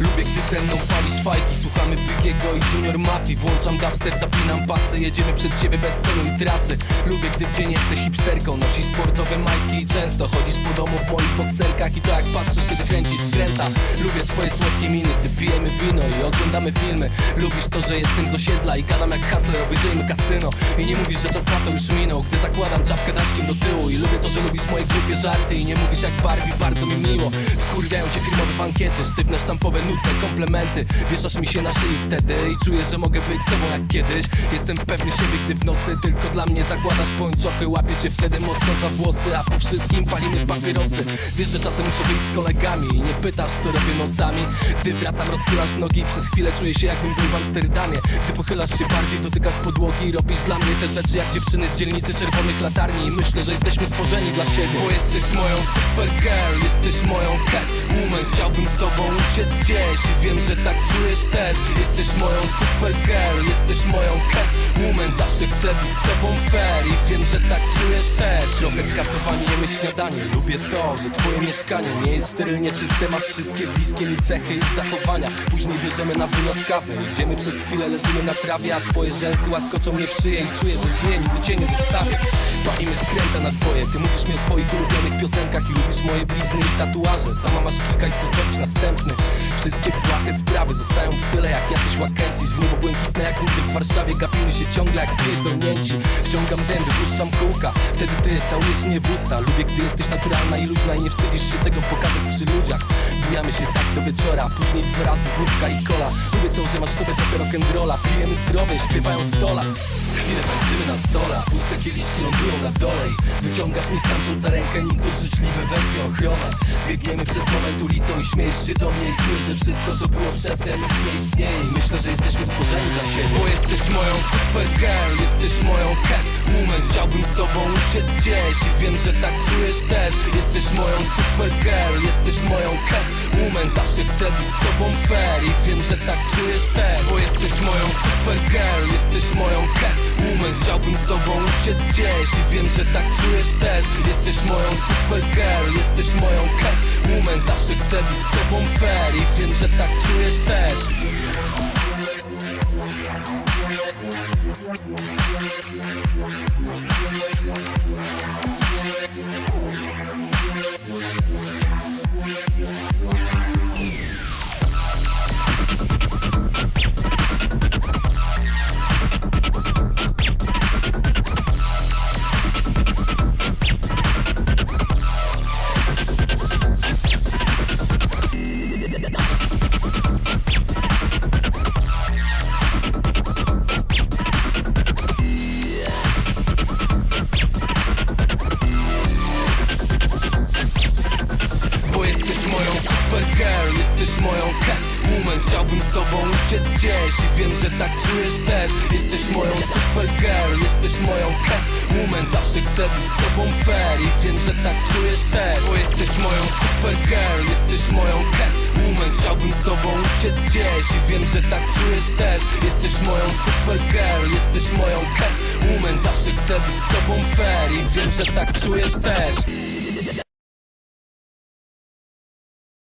Lubię gdy ze mną palisz fajki. Słuchamy Biggiego i Junior Mafii. Włączam dubstep, zapinam pasy. Jedziemy przed siebie bez celu i trasy. Lubię gdy w dzień jesteś hipsterką. Nosisz sportowe majtki i często chodzisz po domu w moich I to jak patrzysz kiedy kręcisz skręta. Lubię twoje słodkie miny, gdy pijemy wino i oglądamy filmy. Lubisz to, że jestem z osiedla i gadam jak hustler Obejrzyjmy kasyno. I nie mówisz, że czas na to już minął Gdy zakładam czapkę daszkiem do tyłu I lubię to, że lubisz moje głupie żarty I nie mówisz jak Barbie, bardzo mi miło. Wkurwiają cię firmowe bankiety Sztywne sztampowe nutne komplementy. Wieszasz mi się na szyi wtedy I czuję, że mogę być sobą jak kiedyś. Jestem pewny siebie, gdy w nocy Tylko dla mnie zakładasz pończochy. Łapię cię wtedy mocno za włosy A po wszystkim palimy papierosy. Wiesz, że czasem muszę wyjść z kolegami I nie pytasz, co robię nocami. Gdy wracam, rozchylasz nogi Przez chwilę czuję się jakbym był w Amsterdamie. Gdy pochylasz się bardziej, dotykasz podłogi robisz dla mnie te rzeczy jak dziewczyny z dzielnicy latarni I myślę, że jesteśmy stworzeni dla siebie. Bo jesteś moją super girl, jesteś moją catwoman. Chciałbym z tobą uciec gdzieś i wiem, że tak czujesz też. Jesteś moją super girl, jesteś moją catwoman. Zawsze chcę być z tobą fair że tak czujesz też. Trochę skacowani jemy śniadanie, lubię to, że twoje mieszkanie Nie jest sterylnie czyste, masz wszystkie bliskie mi cechy i zachowania. Później bierzemy na wynos kawy, idziemy przez chwilę, leżymy na trawie A twoje rzęsy łaskoczą mnie szyję i czuję, że żyję, nigdy cię nie zostawię Palimy skręta na twoje, ty mówisz mi o swoich ulubionych piosenkach I lubisz moje blizny i tatuaże. Sama masz kilka i chcesz zrobić następny Wszystkie błahe sprawy zostają w tyle jak jakiś Wakensis W niebo błękitne jak nigdy w Warszawie Gapimy się ciągle jak pierdolnięci. Wciągam dęby, puszczam kółka Wtedy ty całujesz mnie w usta. Lubię gdy jesteś naturalna i luźna I nie wstydzisz się tego pokazać przy ludziach. Bujamy się tak do wieczora Później dwa razy wódka i kola. Lubię to, że masz w sobie trochę rock'n'rolla Pijemy zdrowie, śpiewają stola. Chwilę tańczymy na stole, kieliszki lądują na Wyciągasz mnie stamtąd za rękę, nim ktoś życzliwy wezwie ochronę. Biegniemy przez moment ulicą i śmiejesz się do mnie I czujesz, że wszystko co było przedtem już nie istnieje. Myślę, że jesteśmy stworzeni dla siebie. Bo jesteś moją super girl, jesteś moją tobą uciec gdzieś i wiem, że tak czujesz też. Jesteś moją super girl, jesteś moją catwoman Zawsze chcę być z tobą fair i wiem, że tak czujesz też. Bo jesteś moją super girl, jesteś moją catwoman Chciałbym z tobą uciec gdzieś i wiem, że tak czujesz też. Jesteś moją super girl, jesteś moją catwoman Zawsze chcę być z tobą fair i wiem, że tak czujesz też Thank you. Chciałbym z tobą uciec gdzieś i wiem, że tak czujesz też. Jesteś moją super girl, jesteś moją catwoman Zawsze chcę być z tobą fair i wiem, że tak czujesz też. Bo jesteś moją super girl, jesteś moją catwoman Chciałbym z tobą uciec gdzieś i wiem, że tak czujesz też. Jesteś moją super girl, jesteś moją catwoman Zawsze chcę być z tobą fair i wiem, że tak czujesz też